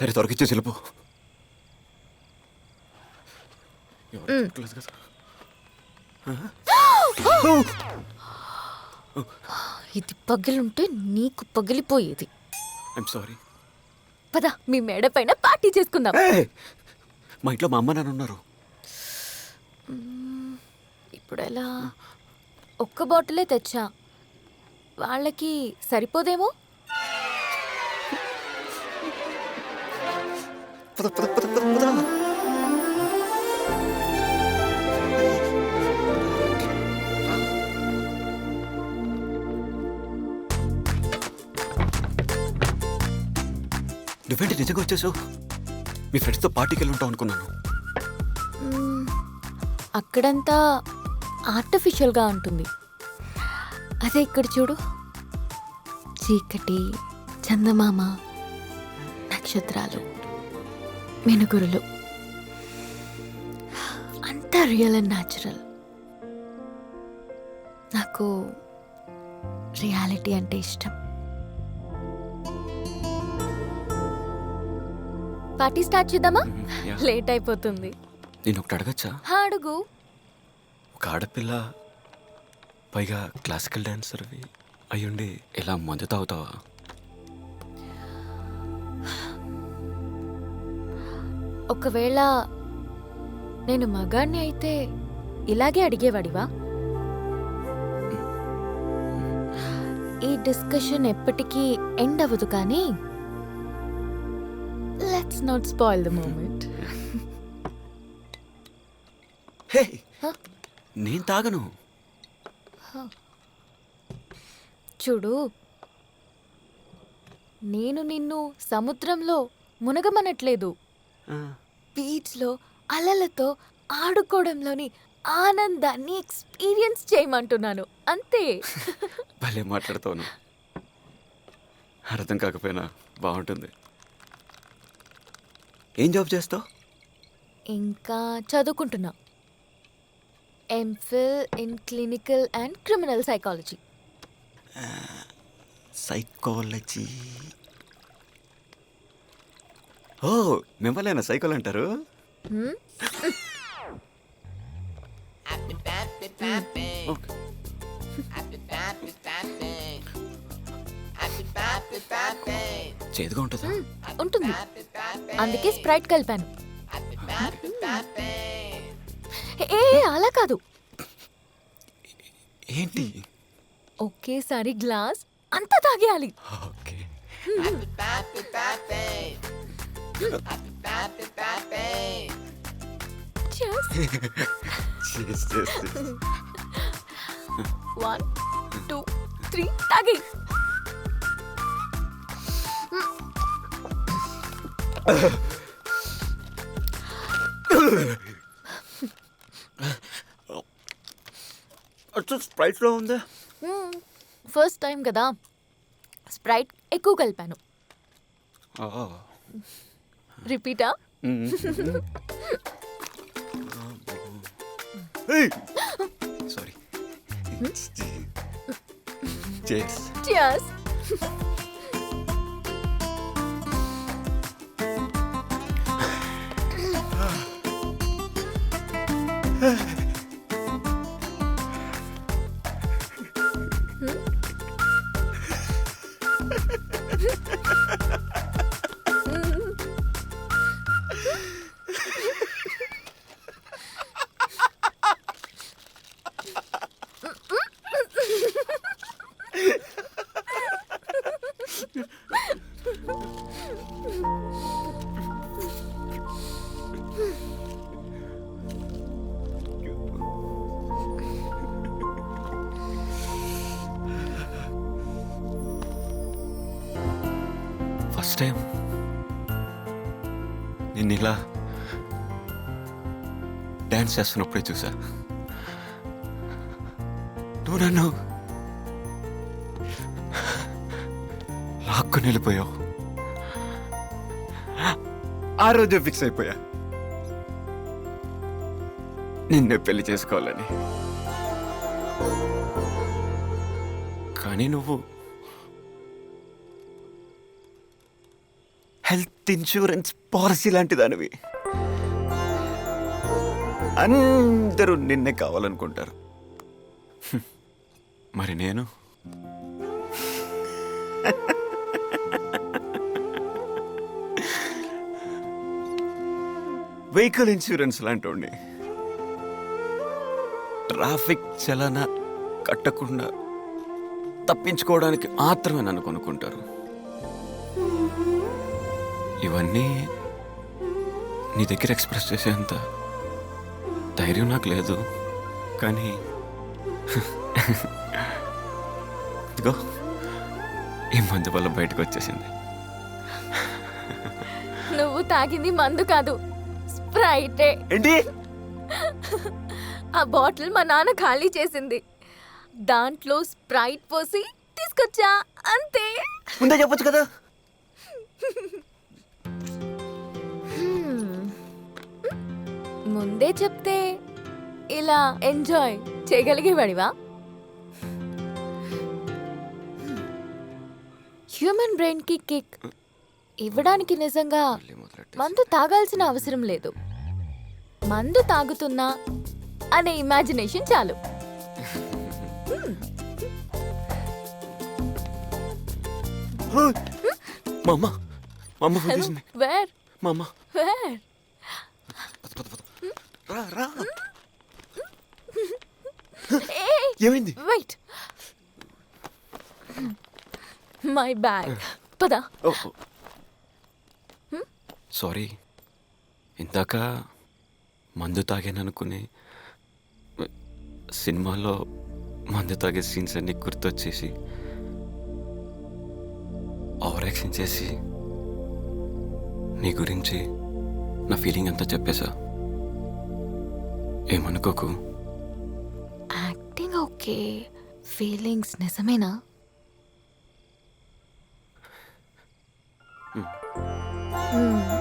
సరే త్వరగా ఇచ్చేసి వెళ్ళిపో. ఇది పగిలుంటే నీకు పగిలిపోయేది. సారీ పద మీ మేడ పైన పార్టీ చేసుకుందాం. మా ఇంట్లో మా అమ్మ నాన్న ఉన్నారు. ఇప్పుడు ఎలా ఒక్క బాటిలే తెచ్చా. వాళ్ళకి సరిపోదేమో? నువ్వేంటి నిజంగా వచ్చేసావు? మీ ఫ్రెండ్స్తో పార్టీకి వెళ్ళి ఉంటావు అనుకున్నాను. అక్కడంతా ఆర్టిఫిషియల్గా ఉంటుంది. అదే ఇక్కడ చూడు. చీకటి చందమామ నక్షత్రాలు. మెనుగురులు. అంతా రియల్ అండ్ న్యాచురల్ నాకు రియాలిటీ అంటే ఇష్టం. పార్టీ స్టార్ట్ చేద్దామా. లేట్ అయిపోతుంది. నేను ఒకటి అడగచ్చా? అడుగు. ఒక ఆడపిల్ల పైగా క్లాసికల్ డాన్సర్వి అయ్యుండి ఇలా మందు తాగుతావా? ఒకవేళ నేను మగాణ్ణి అయితే ఇలాగే అడిగేవాడివా? ఈ డిస్కషన్ ఎప్పటికీ ఎండ్ అవ్వదు కానీ let's not spoil the moment hey? నేను తాగను. చూడు నేను నిన్ను సముద్రంలో మునగమనట్లేదు. బీచ్లో అలలతో ఆడుకోవడంలోని ఆనందాన్ని ఎక్స్పీరియన్స్ చేయమంటున్నాను. అంతే. భలే మాట్లాడుతాను అర్థం కాకపోయినా బాగుంటుంది. ఏం జాబ్ చేస్తావు? ఇంకా చదువుకుంటున్నా. MPhil in clinical and criminal psychology psychology ఓ మిమ్మల్ని సైకోల్ అంటారు. చేదుగా ఉంటుందా? ఉంటుంది. అందుకే స్ప్రైట్ కలిపాను. ఏ ఏ, అలా కాదు. ఏంటి? ఒకేసారి గ్లాస్ అంతా తాగేయాలి. Cheers. Cheers, cheers. One two three తాగి అచ్చా స్ప్రైట్లో ఉందా ఫస్ట్ టైం కదా స్ప్రైట్ ఎక్కువ కలిపాను రిపీటా సారీ చేస్ చియర్స్ ఫస్ట్ టైం. నిన్ను ఇలా డ్యాన్స్ చేస్తున్నప్పుడే చూసా. నువ్వు నన్ను లాక్కు వెళ్ళిపోయావు. ఆ రోజే ఫిక్స్ అయిపోయా. నిన్నే పెళ్ళి చేసుకోవాలని. కానీ నువ్వు హెల్త్ ఇన్సూరెన్స్ పాలసీ లాంటి దానివి అందరూ నిన్నే కావాలనుకుంటారు. మరి నేను? వెహికల్ ఇన్సూరెన్స్ లాంటి ట్రాఫిక్ చలన కట్టకుండా తప్పించుకోవడానికి మాత్రమే నన్ను కొనుక్కుంటారు. ఇవన్నీ నీ దగ్గర ఎక్స్ప్రెస్ చేసేంత ధైర్యం నాకు లేదు. కానీ ఇదిగో ఈ మందు వల్ల బయటకు వచ్చేసింది. నువ్వు తాగింది మందు కాదు స్ప్రైటే. ఏంటి? ఆ బాటిల్ మా నాన్న ఖాళీ చేసింది. దాంట్లో స్ప్రైట్ పోసి తీసుకొచ్చా అంతే. ముందే చెప్పొచ్చు కదా. ముందే చెప్తే ఇలా ఎంజాయ్ చేయగలిగేవాడివా? హ్యూమన్ బ్రెయిన్కి కిక్ ఇవ్వడానికి నిజంగా. మందు తాగాల్సిన అవసరం లేదు. మందు తాగుతున్నా అనే ఇమాజినేషన్ చాలు. వేర్? మా అమ్మ వేర్. రా రా. ఏమైంది? వెయిట్ మై బ్యాగ్ పద. సారీ ఇందాక మందు తాగాననుకుని సినిమాలో మందు తాగే సీన్స్ అన్ని గుర్తొచ్చేసి ఓవర్ యాక్షన్ చేసి నీ గురించి నా ఫీలింగ్ అంతా చెప్పేశా. ఏమనుకోకు. Acting okay. ఫీలింగ్స్ నిజమేనా? Hmm.